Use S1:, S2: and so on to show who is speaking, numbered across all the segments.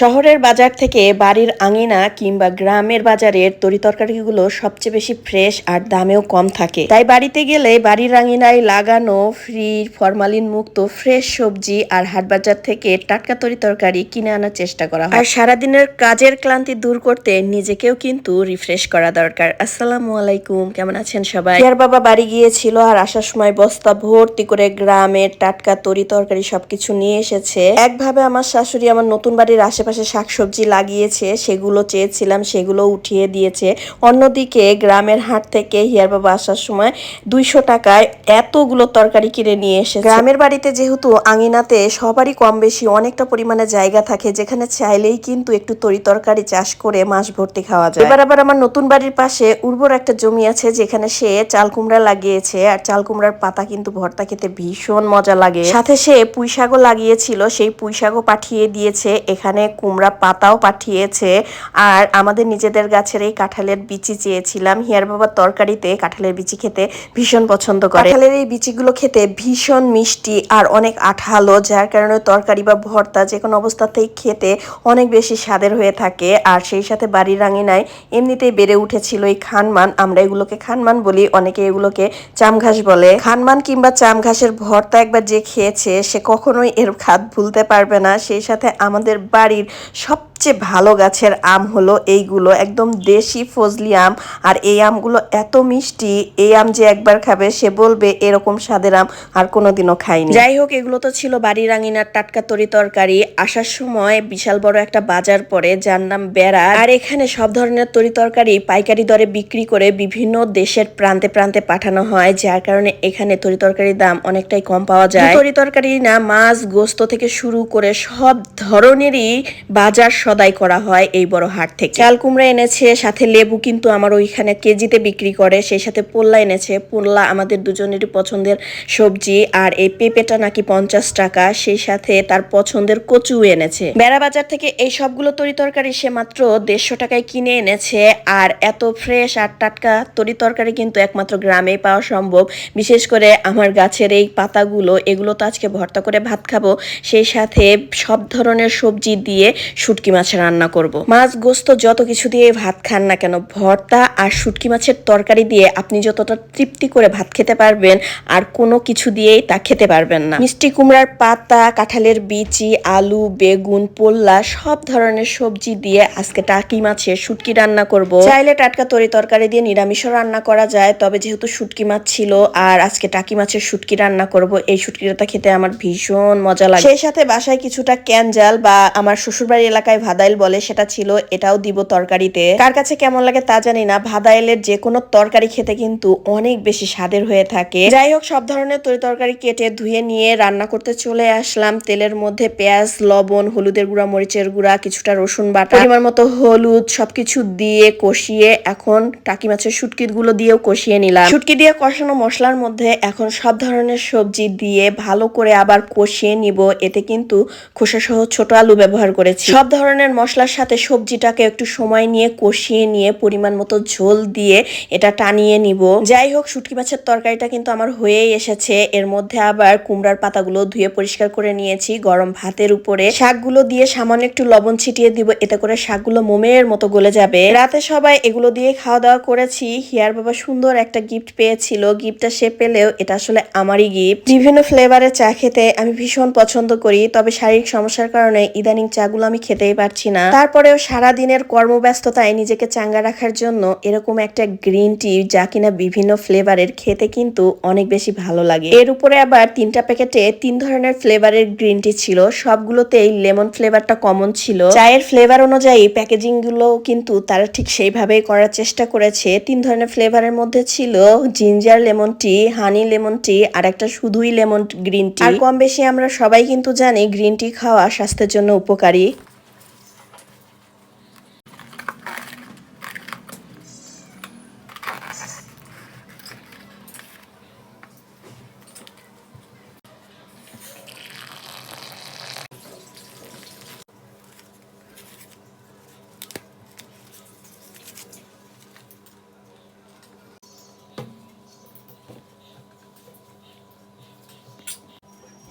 S1: শহরের বাজার থেকে বাড়ির আঙিনা কিংবা গ্রামের বাজারের তরিতরকারিগুলো সবচেয়ে বেশি ফ্রেশ আর দামেও কম থাকে। তাই বাড়িতে গেলে বাড়ির আঙিনায় লাগানো, ফ্রি ফরমালিন মুক্ত ফ্রেশ সবজি আর হাট বাজার থেকে টাটকা তরিতরকারি কিনে আনার চেষ্টা করা হয়। আর সারাদিনের কাজের ক্লান্তি দূর করতে নিজেকেও কিন্তু রিফ্রেশ করা দরকার। আসসালামু আলাইকুম, কেমন আছেন সবাই? ইয়ার বাবা বাড়ি গিয়েছিল আর আসার সময় বস্তা ভর্তি করে গ্রামের টাটকা তরি তরকারি সবকিছু নিয়ে এসেছে। একভাবে আমার শাশুড়ি আমার নতুন বাড়ির আশেপাশে শাকসবজি লাগিয়েছে সেগুলো চেয়েছিলাম সেগুলো উঠিয়ে দিয়েছে। অন্যদিকে গ্রামের হাট থেকে হিয়ার বাবা আসার সময় দুইশো টাকায় এতগুলো তরকারি কিনে নিয়ে এসে গ্রামের বাড়িতে যেহেতু আঙিনাতে সবারই কম বেশি অনেকটা পরিমাণে জায়গা থাকে যেখানে চাইলেই কিন্তু একটু তরি তরকারি চাষ করে মাস ভর্তি খাওয়া যায়। এবার আবার আমার নতুন বাড়ির পাশে উর্বর একটা জমি আছে যেখানে সে চাল কুমড়া লাগিয়েছে। আর চাল কুমড়ার পাতা কিন্তু ভর্তা খেতে ভীষণ মজা লাগে। সাথে সে পুঁই শাকও লাগিয়েছিল সেই পুঁই শাকও পাঠিয়ে দিয়েছে। এখানে কুমড়া পাতাও পাঠিয়েছে। আর আমাদের নিজেদের গাছের এই কাঁঠালের বিচি চেয়েছিলাম। হিয়ার বাবার তরকারিতে কাঁঠালের বিচি খেতে ভীষণ পছন্দ করে। কাঁঠালের এই বিচিগুলো খেতে ভীষণ মিষ্টি আর অনেক আঠালো, যার কারণে তরকারি বা ভর্তা যে কোনো অবস্থাতেই খেতে অনেক বেশি স্বাদের হয়ে থাকে। আর সেই সাথে বাড়ির রাঙিনায় এমনিতেই বেড়ে উঠেছিল এই খানমান। আমরা এগুলোকে খানমান বলি, অনেকে এগুলোকে চাম ঘাস বলে। খানমান কিংবা চাম ঘাসের ভর্তা একবার যে খেয়েছে, সে কখনোই এর খাদ ভুলতে পারবে না। সেই সাথে আমাদের বাড়ির সবচেয়ে ভালো গাছের আম হলো এইগুলো। একদম দেশি ফজলি আম। আর এই আমগুলো এত মিষ্টি এই আম যে একবার খাবে সে বলবে এরকম স্বাদের আম আর কোনোদিনও খাইনি যাই হোক এগুলো তো ছিল বাড়ির রাঙিনার টাটকা তরি তরকারি। আসার সময় বিশাল বড় একটা বাজার পড়ে যার নাম বেড়া। আর এখানে সব ধরনের তরি তরকারি পাইকারি দরে বিক্রি করে বিভিন্ন দেশের প্রান্তে প্রান্তে পাঠানো হয় যার কারণে এখানে তরি তরকারির দাম অনেকটাই কম পাওয়া যায়। তরি তরকারি না মাছ গোস্ত থেকে শুরু করে সব ধরনেরই বাজার সদাই করা হয় এই বড় হাট থেকে। চাল কুমড়া এনেছে, সাথে লেবু কিন্তু আমার ওইখানে কেজিতে বিক্রি করে, সেই সাথে পোল্লা এনেছে। পোল্লা আমাদের দুজনেরই পছন্দের সবজি, আর এই পেঁপেটা নাকি পঞ্চাশ টাকা, সেই সাথে তার পছন্দের কচু এনেছে। বেড়া বাজার থেকে এই সবগুলো তরি তরকারি সে মাত্র দেড়শো টাকায় কিনে এনেছে, আর এত ফ্রেশ আর টাটকা তরি তরকারি কিন্তু একমাত্র গ্রামেই পাওয়া সম্ভব। বিশেষ করে আমার গাছের এই পাতাগুলো, এগুলো তো আজকে ভর্তা করে ভাত খাব, সেই সাথে সব ধরনের সবজি দিয়ে শুটকি মাছ রান্না করব। মাছ গোস্ত যত কিছু দিয়ে ভাত খান না কেন, ভর্তা আর শুটকি মাছের তরকারি দিয়ে আপনি যতটা তৃপ্তি করে ভাত খেতে পারবেন, আর কোনো কিছু দিয়েই তা খেতে পারবেন না। মিষ্টি কুমড়ার পাতা, কাঁঠালের বিচি, আলু, বেগুন, পোল্লা, সব ধরনের সবজি দিয়ে আজকে টাকি মাছের শুটকি রান্না করব। চাইলে টাটকা তরি তরকারি দিয়ে নিরামিষও রান্না করা যায়, তবে যেহেতু শুটকি মাছ ছিল আর আজকে টাকি মাছের শুটকি রান্না করব, এই শুটকিটা খেতে আমার ভীষণ মজা লাগে। সেই সাথে বাসায় কিছুটা ক্যানজাল বা আমার শ্বশুরবাড়ি এলাকায় ভাদাইল বলে, সেটা ছিল এটাও দিব তরকারিতে। কার কাছে কেমন লাগে তা জানি না। ভাদাইলের যে কোনো তরকারি খেতে কিন্তু অনেক বেশি স্বাদের হয়ে থাকে। যাই হোক, সব ধরনের তরি তরকারি কেটে ধুয়ে নিয়ে রান্না করতে চলে আসলাম। তেলের মধ্যে পেঁয়াজ, লবণ, হলুদের গুঁড়া, মরিচের গুঁড়া, কিছুটা রসুন বাটা, পরিমাণ মতো হলুদ সবকিছু দিয়ে কষিয়ে এখন টাকি মাছের শুটকি গুলো দিয়েও কষিয়ে নিলাম। শুটকি দিয়ে কষানো মশলার মধ্যে এখন সব ধরনের সবজি দিয়ে ভালো করে আবার কষিয়ে নিব। এতে কিন্তু খোসা সহ ছোট আলু ব্যবহার করেছি। সব ধরনের মশলার সাথে সবজিটাকে একটু সময় নিয়ে কষিয়ে নিয়ে পরিমাণ মতো ঝোল দিয়ে এটা টানিয়ে নিব। যাই হোক, শুটকি মাছের তরকারিটা কিন্তু আমার হয়েই এসেছে। এর মধ্যে আবার কুমড়ার পাতাগুলো ধুয়ে পরিষ্কার করে নিয়েছি গরম ভাতের উপরে। শাকগুলো দিয়ে সামান্য একটু লবণ ছিটিয়ে দিব, এতে করে শাকগুলো মোমের মতো গলে যাবে। রাতে সবাই এগুলো দিয়ে খাওয়া দাওয়া করেছি। হিয়ার বাবা সুন্দর একটা গিফট পেয়েছিল। গিফটটা সে পেলেও এটা আসলে আমারই গিফট বিভিন্ন ফ্লেভারের চা খেতে আমি ভীষণ পছন্দ করি, তবে শারীরিক সমস্যার কারণে ইদানিং চাগুলো আমি খেতেই পারছি না। তারপরেও সারা দিনের কর্মব্যস্ততায় নিজেকে চাঙ্গা রাখার জন্য এরকম একটা গ্রিন টি যা কিনা বিভিন্ন ফ্লেভারের খেতে কিন্তু অনেক বেশি ভালো লাগে। এর উপরে আবার তিনটা প্যাকেটে তিন ধরনের ফ্লেভারের গ্রিন টি ছিল। সবগুলোতেই লেমন ফ্লেভারটা কমন ছিল। চায়ের ফ্লেভার অনুযায়ী প্যাকেজিংগুলো কিন্তু তারা ঠিক সেইভাবেই করার চেষ্টা করেছে। তিন ধরনের ফ্লেভারের মধ্যে ছিল ginger lemon tea, honey lemon tea আর একটা শুধুই লেমন গ্রিন টি। আর কম বেশি আমরা সবাই কিন্তু জানি গ্রিন টি খাওয়া স্বাস্থ্যের জন্য উপকারী। দাঁড়িয়ে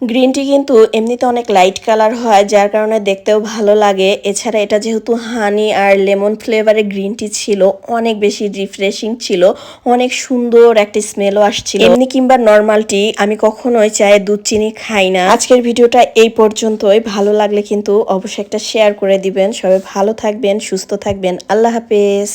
S1: গ্রিন টি কিন্তু এমনিতে অনেক লাইট কালার হয়, যার কারণে দেখতেও ভালো লাগে। এছাড়া এটা যেহেতু হানি আর লেমন ফ্লেভারের গ্রিন টি ছিল, অনেক বেশি রিফ্রেশিং ছিল, অনেক সুন্দর একটা স্মেলও আসছিল। এমনি কিংবা নর্মাল টি আমি কখনোই চায়ে দুধ চিনি খাই না। আজকের ভিডিওটা এই পর্যন্তই। ভালো লাগলে কিন্তু অবশ্যই একটা শেয়ার করে দিবেন। সবাই ভালো থাকবেন, সুস্থ থাকবেন। আল্লাহ হাফেজ।